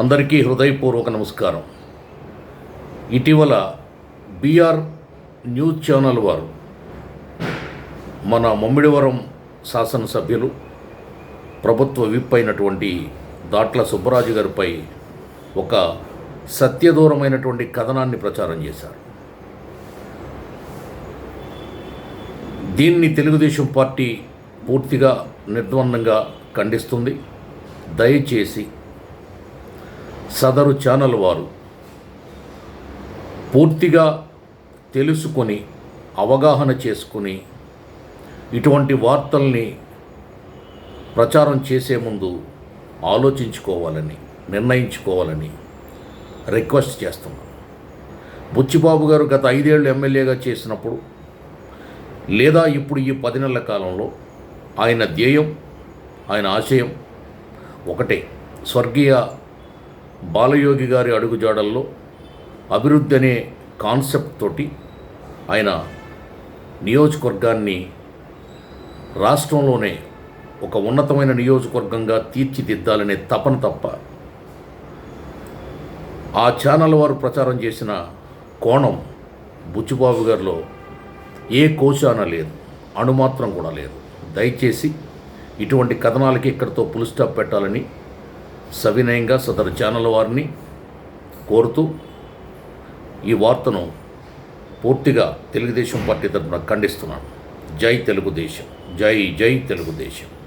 అందరికీ హృదయపూర్వక నమస్కారం. ఇటీవల బీఆర్ న్యూస్ ఛానల్ వారు మన మమ్మిడివరం శాసనసభ్యులు ప్రభుత్వ విప్ అయినటువంటి దాట్ల సుబ్బరాజు గారిపై ఒక సత్యదూరమైనటువంటి కథనాన్ని ప్రచారం చేశారు. దీన్ని తెలుగుదేశం పార్టీ పూర్తిగా నిర్ద్వందంగా ఖండిస్తుంది. దయచేసి సదరు ఛానల్ వారు పూర్తిగా తెలుసుకొని అవగాహన చేసుకుని ఇటువంటి వార్తల్ని ప్రచారం చేసే ముందు ఆలోచించుకోవాలని నిర్ణయించుకోవాలని రిక్వెస్ట్ చేస్తున్నాను బుచ్చిబాబు గారు గత ఐదేళ్ళు ఎమ్మెల్యేగా చేసినప్పుడు లేదా ఇప్పుడు ఈ పది నెలల కాలంలో ఆయన ధ్యేయం ఆయన ఆశయం ఒకటే స్వర్గీయ బాలయోగి గారి అడుగుజాడల్లో అభివృద్ధి అనే కాన్సెప్ట్ తోటి ఆయన నియోజకవర్గాన్ని రాష్ట్రంలోనే ఒక ఉన్నతమైన నియోజకవర్గంగా తీర్చిదిద్దాలనే తపన తప్ప ఆ ఛానల్ వారు ప్రచారం చేసిన కోణం బుచ్చిబాబు గారిలో ఏ కోశాన లేదు. అణుమాత్రం కూడా లేదు. దయచేసి ఇటువంటి కథనాలకి ఇక్కడితో పుల్ స్టాప్ పెట్టాలని సవినయంగా సదరు ఛానల్ వారిని కోరుతూ ఈ వార్తను పూర్తిగా తెలుగుదేశం పార్టీ తరఫున ఖండిస్తున్నాను. జై తెలుగుదేశం. జై జై తెలుగుదేశం.